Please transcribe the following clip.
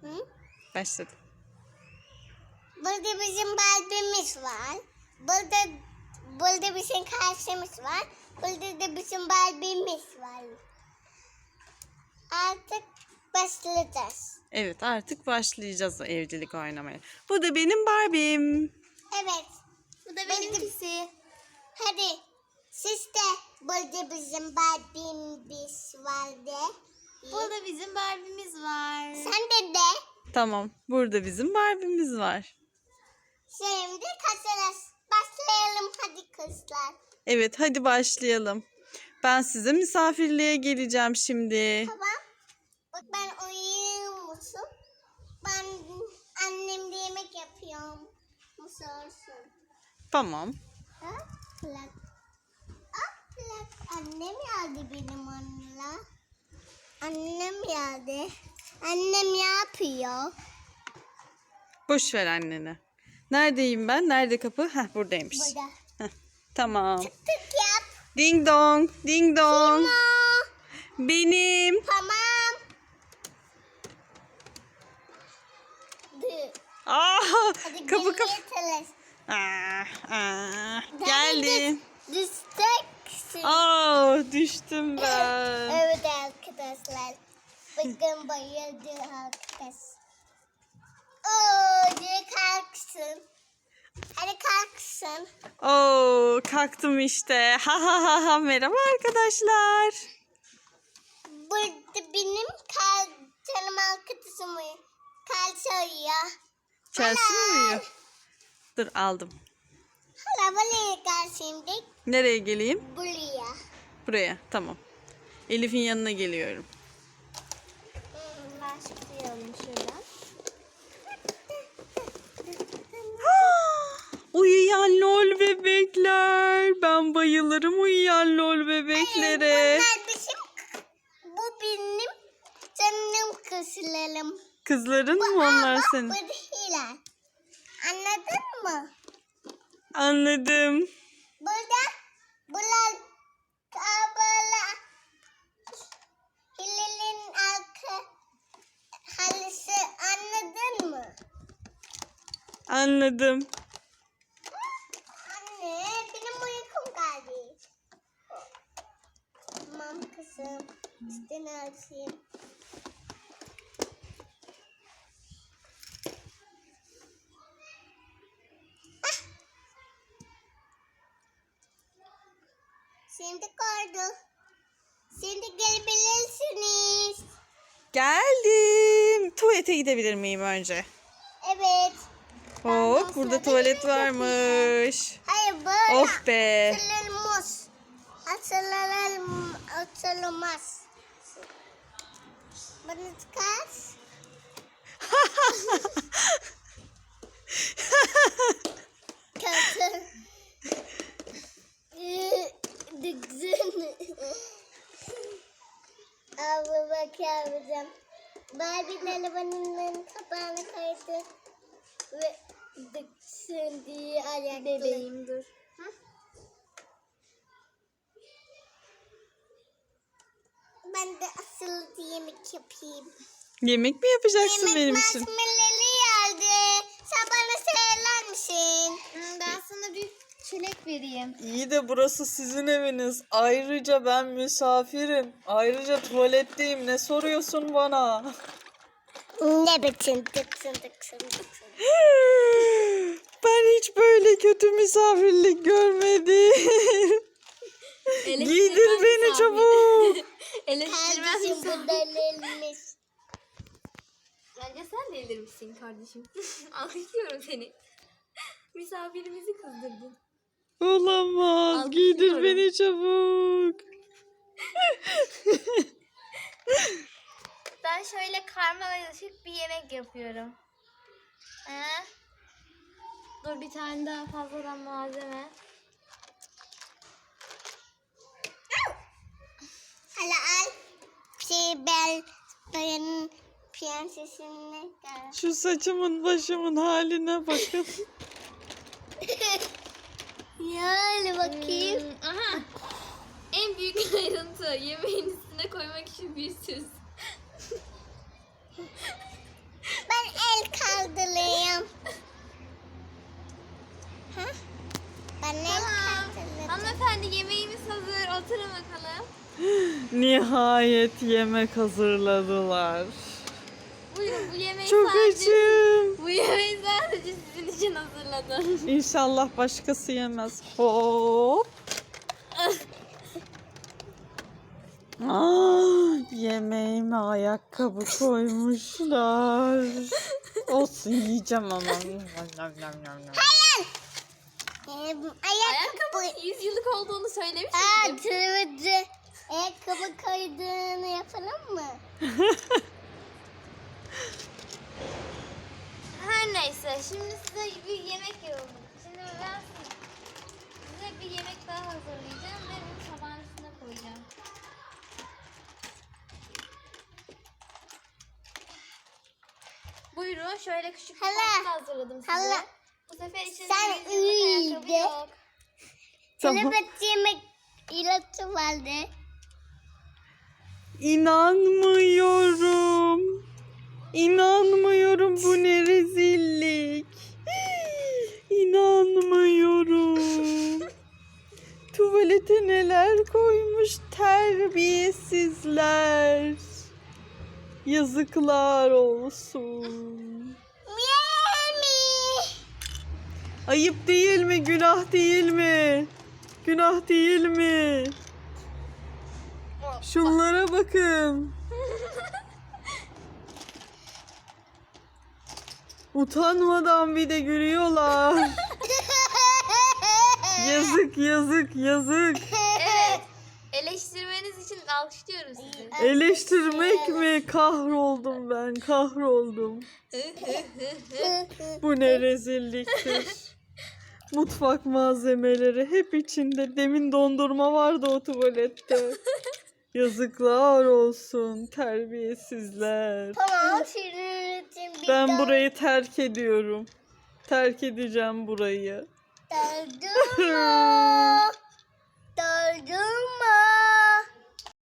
Hı? Başladı. Burada bizim Barbie'miz var. Burada burada bizim karşımız var. Burada da bizim Barbie'miz var. Artık başlayacağız. Evet artık başlayacağız evcilik oynamaya. Bu da benim Barbie'm. Evet. Bu da benimkisi. Hadi siz de burada bizim Barbie'miz var de. Burada bizim Barbie'miz var. Tamam burada bizim Barbie'miz var. Şimdi kaçarız. Başlayalım hadi kızlar. Evet hadi başlayalım. Ben size misafirliğe geleceğim şimdi. Tamam. Bak ben uyuyor musun? Ben annemle yemek yapıyorum. Musorsun. Tamam. Ha? Plak. Ah plak. Annem geldi benim onunla. Annem geldi. Annem ne yapıyor? Boş ver annene. Neredeyim ben? Nerede kapı? Heh buradaymış. Burada. Heh, tamam. Tık yap. Ding dong, ding dong. Aa, Benim. tamam. Dı. Aa, Hadi kapı kapı. Aa, aa, geldi. Düşeceksin. Aa, düştüm ben. Evet. Bakın bayıldı arkadaş. Oo, diye kalksın. Hadi kalksın. Oo, kalktım işte. Ha ha ha ha. Merhaba arkadaşlar. Burada benim kal canım arkadaşım uyuyor. Kalça uyuyor. Chelsea mi uyuyor? Dur aldım. Hala buraya gel şimdi. Nereye geleyim? Buraya. Buraya. Tamam. Elif'in yanına geliyorum. Hmm, Başlayalım şuradan. Uyuyan lol bebekler. Ben bayılırım uyuyan lol bebeklere. Bunlar bizim, bu benim canım kızlarım. Kızların mı onlar senin? Bu değiller. Anladın mı? Anladım. Burada bunlar kabala Hilal'in arka halısı anladın mı? Anladım. Anne benim uykum geldi. Tamam Üstünü açayım. Ah! Şimdi koydu. Şimdi gelebilirsiniz. Geldim. Tuvalete gidebilir miyim önce? Evet. Hop burada tuvalet varmış. Hayır böyle. Oh be. Açılılmaz. Açılmaz. Bunu çıkar. Kötü. Dıksın. Abi bak yapacağım. Barbie arabanın kapağını kaydı. Ve dıksın diye ayakta. Bebeğim dur. Ben de asıl yemek yapayım. Yemek mi yapacaksın yemek benim için? marshmallow'lu geldi. Sen bana söyler misin? Ben sana bir çilek vereyim. İyi de burası sizin eviniz. Ayrıca ben misafirim. Ayrıca tuvaletteyim. Ne soruyorsun bana? Ne biçim dıksın dıksın. Ben hiç böyle kötü misafirlik görmedim. Giydir beni çabuk. Eleştirmez Kardeşim misin? bu delilmiş. Bence sen de elir misin kardeşim? Alkışlıyorum seni. Misafirimizi kızdırdın. Olamaz. Giydir Alkışlıyorum. beni çabuk. Ben şöyle karmalaşık bir yemek yapıyorum. He? Dur bir tane daha fazladan malzeme. Dayanın prensesini gör. Şu saçımın başımın haline bakın. yani bakayım. Hmm, aha. En büyük ayrıntı yemeğin üstüne koymak için bir süs. ben el kaldırayım. ha? Ben el tamam. kaldırayım. Hanımefendi yemeğimiz hazır. Oturun bakalım. Nihayet yemek hazırladılar. Buyurun bu yemeği Çok sadece... açım. Bu yemeği sadece sizin için hazırladım. İnşallah başkası yemez. Hop. Ah, yemeğime ayakkabı koymuşlar. Olsun yiyeceğim ama. Ee, ayakkabı. Ayakkabının 100 yıllık olduğunu söylemiş Aa miydim? tırmızı. Ayakkabı koyduğunu yapalım mı? Her neyse şimdi size bir yemek yolladım. Şimdi ben size bir yemek daha hazırlayacağım ve bunu tabağın üstüne koyacağım. Buyurun şöyle küçük bir Hala. pasta hazırladım size. Hala. Bu sefer içinde Sen bir yıllık ayakkabı iyiydin. yok. Tamam. Tırmızı yemek ilacı vardı. İnanmıyorum. İnanmıyorum bu ne rezillik. İnanmıyorum. Tuvalete neler koymuş terbiyesizler. Yazıklar olsun. Ayıp değil mi? Günah değil mi? Günah değil mi? Şunlara bakın. Utanmadan bir de gülüyorlar. Yazık yazık yazık. Evet. Eleştirmeniz için alkışlıyoruz sizi. Eleştirmek mi? Kahroldum ben kahroldum. Bu ne rezilliktir. Mutfak malzemeleri hep içinde. Demin dondurma vardı o tuvalette. Yazıklar olsun terbiyesizler. Tamam için bir Ben daha burayı terk ediyorum. Terk edeceğim burayı. Dördüm mü? Dördüm